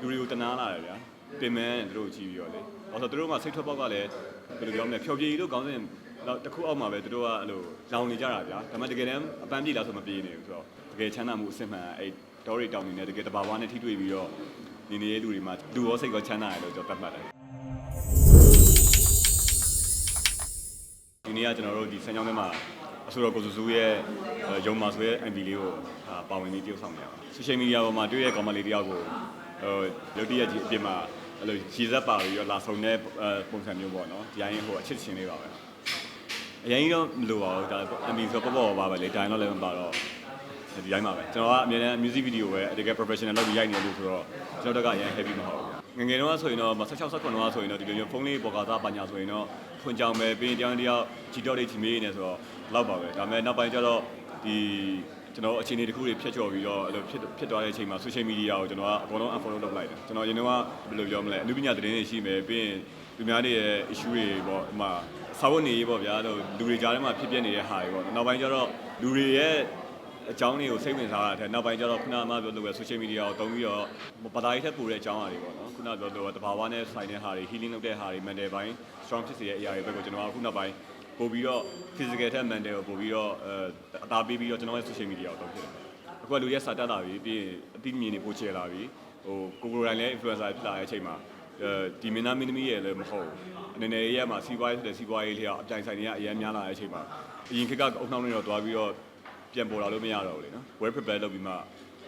လူတွေကိုတနာလာတယ်ဗျာတင်မန်းသူတို့ကြည့်ပြီးတော့လေအဲ့တော့သူတို့ကစိတ်ထွက်ပေါက်ကလည်းဘယ်လိုပြောမလဲဖြောပြည်တို့ခေါင်းစဉ်တော့တစ်ခုအောက်မှာပဲသူတို့ကအဲ့လိုလောင်နေကြတာဗျာဒါပေမဲ့တကယ်တမ်းအပန်းပြေလာဆိုမပြေနေဘူးဆိုတော့တကယ်ချမ်းသာမှုအစစ်မှန်အဲ့ဒေါရီတောင်နေနဲ့တကယ်တဘာဝနဲ့ထိတွေ့ပြီးတော့နေနေတဲ့လူတွေမှာလူရောစိတ်ရောချမ်းသာတယ်လို့ကျွန်တော်သတ်မှတ်တယ်ဒီနေ့ကကျွန်တော်တို့ဒီဆန်းချောင်းထဲမှာအဆိုတော်ကိုစုစုရဲ့အဲရုံမာဆိုရဲ့ MV လေးကိုအာပါဝင်ပြီးတရုပ်ဆောင်နေရပါ social media ပေါ်မှာတွေ့ရကောင်မလေးတယောက်ကို ဟိုရုပ်တရက်ကြီးအပြင်မှာအဲ့လိုရည်စက်ပါပြီးတော့လာဆုံတဲ့အဲပုံစံမျိုးပေါ့နော်ဒီအရင်ဟိုအချစ်ချင်းလေးပါပဲအရင်တော့မလိုပါဘူးဒါ MV ဆိုတော့ပေါ့ပေါ့ပါပဲလေတိုင်းတော့လည်းမပါတော့ဒီတိုင်းပါပဲကျွန်တော်ကအမြဲတမ်း music video ပဲတကယ် professional လုပ်ပြီးရိုက်နေလို့ဆိုတော့ကျွန်တော်တို့ကအရင် heavy မဟုတ်ဘူးငငယ်တော့ဆိုရင်တော့16 19တော့ဆိုရင်တော့ဒီလိုမျိုးဖုန်းလေးပေါ်ကားသားပညာဆိုရင်တော့ဖွင့်ကြောင်ပဲပြီးရင်တရားတရားကြီးတော့လေးချီမေးနေဆိုတော့လောက်ပါပဲဒါပေမဲ့နောက်ပိုင်းကျတော့ဒီ ကျွန်တော်အခြေအနေတစ်ခုတွေဖြတ်ကျော်ပြီးတော့အဲ့လိုဖြစ်ဖြစ်သွားတဲ့အချိန်မှာ social media ကိုကျွန်တော်ကအကုန်လုံး unfollow လုပ်လိုက်တယ်ကျွန်တော်ရင်တော့ဘယ်လိုပြောမလဲအနုပညာသတင်းတွေရှိမယ်ပြီးရင်လူများတွေရဲ့ issue တွေပေါ့ဥမာစာဝတ်နေရေးပေါ့ဗျာလို့လူတွေကြားထဲမှာဖြစ်ပျက်နေတဲ့ဟာတွေပေါ့နောက်ပိုင်းကျတော့လူတွေရဲ့အကြောင်းတွေကိုစိတ်ဝင်စားတာတဲ့နောက်ပိုင်းကျတော့ခုနကမှပြောလို့ပဲ social media ကိုတုံးပြီးတော့ပဒါရီထက်ပိုတဲ့အကြောင်းအရာတွေပေါ့နော်ခုနကပြောလို့တဘာဝနဲ့ဆိုင်တဲ့ဟာတွေ healing လုပ်တဲ့ဟာတွေ mental ဘိုင်း strong ဖြစ်စေတဲ့အရာတွေဘက်ကိုကျွန်တော်ကခုနောက်ပိုင်း ပို့ပြီးတော့ physical ထက် mental ကိုပို့ပြီးတော့အဲအသားပေးပြီးတော့ကျွန်တော်ရဲ့ social media ကိုတုံးဖြစ်တယ်အခုကလူရဲ့စာတက်လာပြီပြီးရင်အတိမြင်နေပို့ချဲလာပြီဟိုကိုကိုတိုင်းလည်း influencer ဖြစ်လာတဲ့အချိန်မှာအဲဒီမင်းသားမင်းသမီးရဲ့လည်းမဟုတ်ဘူးအနေနဲ့ရဲ့မှာစီးပွားရေးဆိုတဲ့စီးပွားရေးလျောက်အပြိုင်ဆိုင်တွေကအများများလာတဲ့အချိန်မှာအရင်ခေတ်ကအုံနှောင်းနေတော့တွားပြီးတော့ပြန်ပေါ်လာလို့မရတော့ဘူးလေနော် well prepared လုပ်ပြီးမှ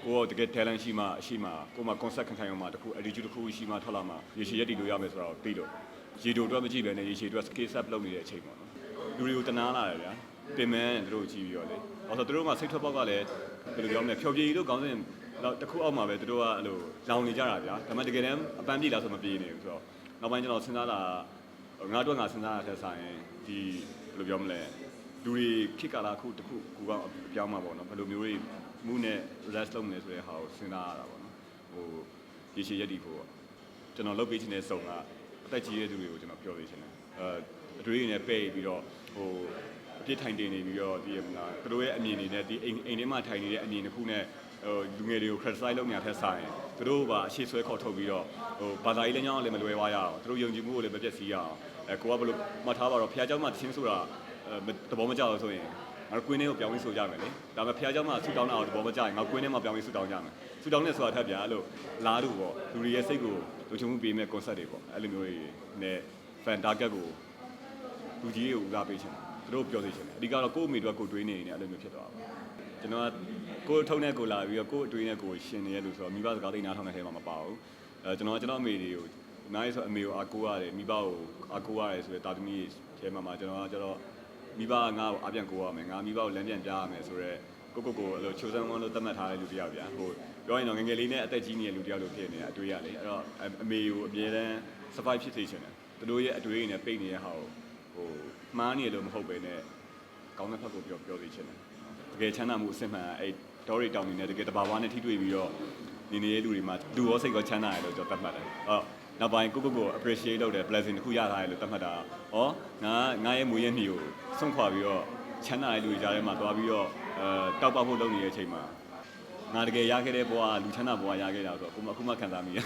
ကိုယ်ကတကယ် talent ရှိမှအရှိမှကိုယ်မှာ concept ခံခံရမှတခု attitude တခုရှိမှထွက်လာမှရေရှည်ရက်တည်လို့ရမယ်ဆိုတော့သိလို့ရေတိုအတွက်မကြည့်ပဲနဲ့ရေရှည်အတွက် skill set လုပ်နေတဲ့အချိန်ပေါ့နော် လူတွေကိုတနာလာတယ်ဗျာတင်မန်းသူတို့ကြည့်ပြီးတော့လေဘာလို့ဆိုသူတို့ကစိတ်ထွက်ပေါက်ကလည်းဘယ်လိုပြောမလဲဖြောပြည်တို့ခေါင်းစဉ်တော့တခုအောက်မှာပဲသူတို့ကအဲ့လိုလောင်နေကြတာဗျာဒါပေမဲ့တကယ်တမ်းအပန်းပြေလာဆိုမပြေနေဘူးဆိုတော့နောက်ပိုင်းကျွန်တော်စဉ်းစားတာငါတို့ငါစဉ်းစားတာထက်ဆိုင်ဒီဘယ်လိုပြောမလဲလူတွေခေတ်ကာလခုတစ်ခုကူကောင်းအပြောင်းမှာပေါ့နော်ဘယ်လိုမျိုးတွေမှုနဲ့ relax လုပ်မလဲဆိုတဲ့ဟာကိုစဉ်းစားရတာပေါ့နော်ဟိုရေရှည်ရက်တည်ဖို့ပေါ့ကျွန်တော်လုပ်ပေးချင်တဲ့စုံက အသက်ကြီးတဲ့သူတွေကိုကျွန်တော်ပြောပေးချင်တယ်အဲအတွေးတွေနဲ့ပဲ့ပြီးတော့ဟိုအပြစ်ထိုင်တင်နေပြီးတော့ဒီမလားသူတို့ရဲ့အမြင်တွေနဲ့ဒီအိမ်အိမ်ထဲမှာထိုင်နေတဲ့အမြင်တစ်ခုနဲ့ဟိုလူငယ်တွေကို criticize လုပ်နေတာထက်ဆိုင်သူတို့ကအခြေဆွဲခေါ်ထုတ်ပြီးတော့ဟိုဘာသာရေးလည်းညောင်းလည်းမလွယ်ဝါရအောင်သူတို့ယုံကြည်မှုကိုလည်းမပြည့်စည်ရအောင်အဲကိုကဘယ်လိုမှတ်ထားပါတော့ဖခင်เจ้าမှာတခြင်းဆိုတာ အဲသဘောမကျတော့ဆိုရင် ငါတို့ကွင်းထဲကိုပြောင်းပြီးဆိုကြမယ်လေဒါပေမဲ့ဖခင်เจ้าမှာဆူတောင်းတာကိုသဘောမကျရင်ငါကွင်းထဲမှာပြောင်းပြီးဆူတောင်းကြမယ်ဆူတောင်းနေဆိုတာထက်ဗျာအဲ့လိုလားလို့ပေါ့လူတွေရဲ့စိတ်ကိုလုံခြုံမှုပေးမဲ့ concept တွေပေါ့အဲ့လိုမျိုးတွေနဲ့ fan target ကိုလူကြီးတွေကိုဦးစားပေးချင်တယ်သူတို့ပြောသိချင်တယ်အဓိကတော့ကိုယ့်အမိတို့ကကိုယ်တွေးနေနေအဲ့လိုမျိုးဖြစ်သွားတာပေါ့ကျွန်တော်ကကိုယ်ထုံးတဲ့ကိုလာပြီးတော့ကိုယ်အတွေးနဲ့ကိုယ်ရှင်နေရလို့ဆိုတော့မိဘစကားသိနားထောင်တဲ့ထဲမှာမပါဘူးအဲကျွန်တော်ကကျွန်တော်အမေတွေကိုအများကြီးဆိုအမေကိုအားကိုးရတယ်မိဘကိုအားကိုးရတယ်ဆိုတော့တာသမီထဲမှာမှာကျွန်တော်ကကျတော့ မိဘကငါ့ကိုအပြန်ကိုရမယ်ငါမိဘကိုလမ်းပြန်ပြရမယ်ဆိုတော့ကိုကိုကိုအဲ့လိုချိုးစမ်းဝန်းလို့သတ်မှတ်ထားတဲ့လူတစ်ယောက်ဗျာဟိုပြောရင်တော့ငယ်ငယ်လေးနဲ့အသက်ကြီးနေတဲ့လူတစ်ယောက်လိုဖြစ်နေတာအတွေ့ရလေအဲ့တော့အမေကိုအမြဲတမ်း survive ဖြစ်စေချင်တယ်သူတို့ရဲ့အတွေ့အကြုံနဲ့ပိတ်နေတဲ့ဟာကိုဟိုမှားနေလို့မဟုတ်ပဲနဲ့ကောင်းတဲ့ဖက်ကိုပြောပြောစေချင်တယ်တကယ်ချမ်းသာမှုအစစ်မှန်အဲ့ဒေါရီတောင်နေနဲ့တကယ်တဘာဝနဲ့ထိတွေ့ပြီးတော့နေနေတဲ့လူတွေမှာလူရောစိတ်ရောချမ်းသာတယ်လို့ကျွန်တော်သတ်မှတ်တယ်အော် နောက်ပိုင်းကိုကိုကို appreciate လုပ်တယ် blessing တစ်ခုရထားတယ်လို့သတ်မှတ်တာ။ဩငါငါရဲ့မွေးရမြေကိုဆုံးခွာပြီးတော့ချမ်းသာတဲ့လူတွေကြားထဲမှာသွားပြီးတော့အဲတောက်ပဖို့လုပ်နေတဲ့အချိန်မှာငါတကယ်ရခဲ့တဲ့ဘဝကလူချမ်းသာဘဝရခဲ့တာဆိုတော့ကိုမအခုမှခံစားမိရ